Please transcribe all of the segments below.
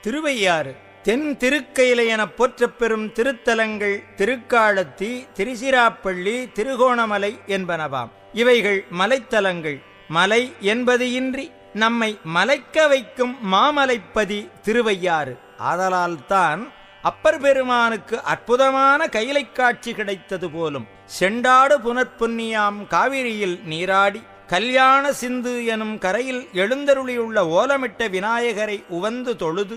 திருவையாறு. தென் திருக்கையிலை என போற்றப் பெறும் திருத்தலங்கள் திருக்காலத்தி திருச்சிராப்பள்ளி திருகோணமலை என்பனவாம். இவைகள் மலைத்தலங்கள். மலை என்பது இன்றி நம்மை மலைக்க வைக்கும் மாமலைப்பதி திருவையாறு. ஆதலால்தான் அப்பர் பெருமானுக்கு அற்புதமான கைலைக் காட்சி கிடைத்தது போலும். செண்டாடு புனற்புண்ணியாம் காவிரியில் நீராடி கல்யாண சிந்து எனும் கரையில் எழுந்தருளியுள்ள ஓலமிட்ட விநாயகரை உவந்து தொழுது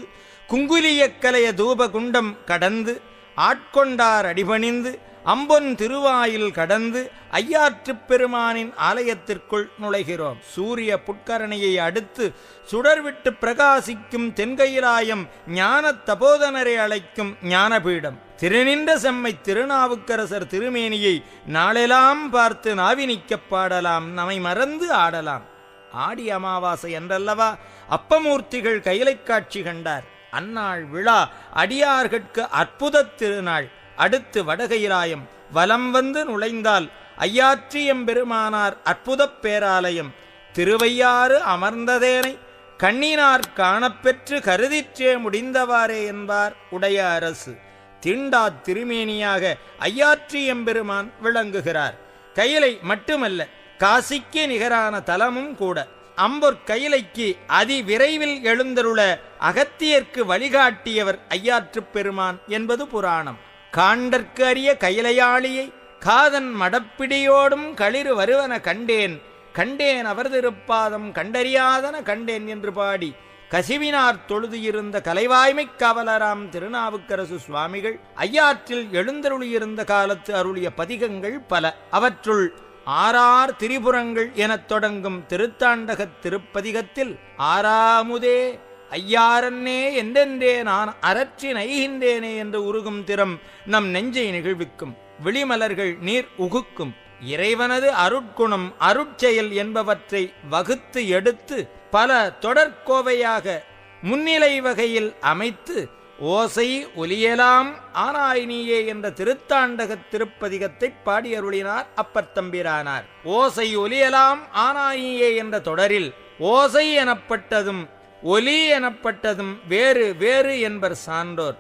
குங்குலியக்கலைய தூபகுண்டம் கடந்து ஆட்கொண்டார் அடிபணிந்து அம்பொன் திருவாயில் கடந்து ஐயாற்றுப் பெருமானின் ஆலயத்திற்குள் நுழைகிறோம். சூரிய புட்கரணையை அடுத்து சுடர்விட்டு பிரகாசிக்கும் தென்கையிலாயம் ஞான தபோதனரை அழைக்கும் ஞானபீடம். திருநின்ற செம்மை திருநாவுக்கரசர் திருமேனியை நாளெல்லாம் பார்த்து நாவினிக்கப் பாடலாம் நம்மை மறந்து ஆடலாம். ஆடி அமாவாசை என்றல்லவா அப்பமூர்த்திகள் கைலைக் காட்சி கண்டார். அந்நாள் விழா அடியார்கட்கு அற்புத திருநாள். அடுத்து வடகையிலாயம் வலம் வந்து நுழைந்தால் ஐயாற்றியம்பெருமானார் அற்புதப் பேராலயம். திருவையாறு அமர்ந்ததேனை கண்ணினார் காணப்பெற்று கருதிற்றே முடிந்தவாறே என்பார் உடைய அரசு. திண்டா திருமேனியாக ஐயாற்றியம்பெருமான் விளங்குகிறார். கையிலை மட்டுமல்ல காசிக்கு நிகரான தலமும் கூட. அம்பொற் கையிலைக்கு அதி விரைவில் எழுந்தருள அகத்தியர்க்கு வழிகாட்டியவர் ஐயாற்றுப் பெருமான் என்பது புராணம். காண்டற்கு அரிய கையிலையாளியை காதன் மடப்பிடியோடும் களிறு வருவன கண்டேன். கண்டேன் அவர் திருப்பாதம் கண்டறியாதன கண்டேன் என்று பாடி கசிவினார் தொழுதியிருந்த கலைவாய்மை காவலராம் திருநாவுக்கரசு சுவாமிகள் ஐயாற்றில் எழுந்தருளியிருந்த காலத்து அருளிய பதிகங்கள் பல. அவற்றுள் ஆறார் திரிபுரங்கள் எனத் தொடங்கும் திருத்தாண்டகத் திருப்பதிகத்தில் ஆறாமுதே ஐயாரன்னே எந்தெந்தே நான் அரற்றி நைகின்றேனே என்று உருகும் திறம் நம் நெஞ்சை நிகழ்விக்கும். விழிமலர்கள் நீர் உகுக்கும். இறைவனது அருட்குணம் அருட்செயல் என்பவற்றை வகுத்து எடுத்து பல தொடர்கோவையாக முன்னிலை வகையில் அமைத்து ஓசை ஒலியலாம் ஆனாயினியே என்ற திருத்தாண்டகத் திருப்பதிகத்தை பாடியருளினார் அப்பத்தம்பிரானார் ஓசை ஒலியலாம் ஆனாயினியே என்ற தொடரில் ஓசை எனப்பட்டதும் ஒலி எனப்பட்டதும் வேறு வேறு என்பர் சான்றோர்.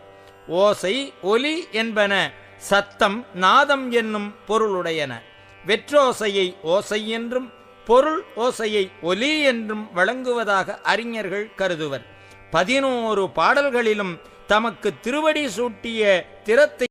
ஓசை ஒலி என்பன சத்தம் நாதம் என்னும் பொருளுடையன. வெற்றோசையை ஓசை என்றும் பொருள் ஓசையை ஒலி என்றும் வழங்குவதாக அறிஞர்கள் கருதுவர். பதினோரு பாடல்களிலும் தமக்கு திருவடி சூட்டிய திறத்தை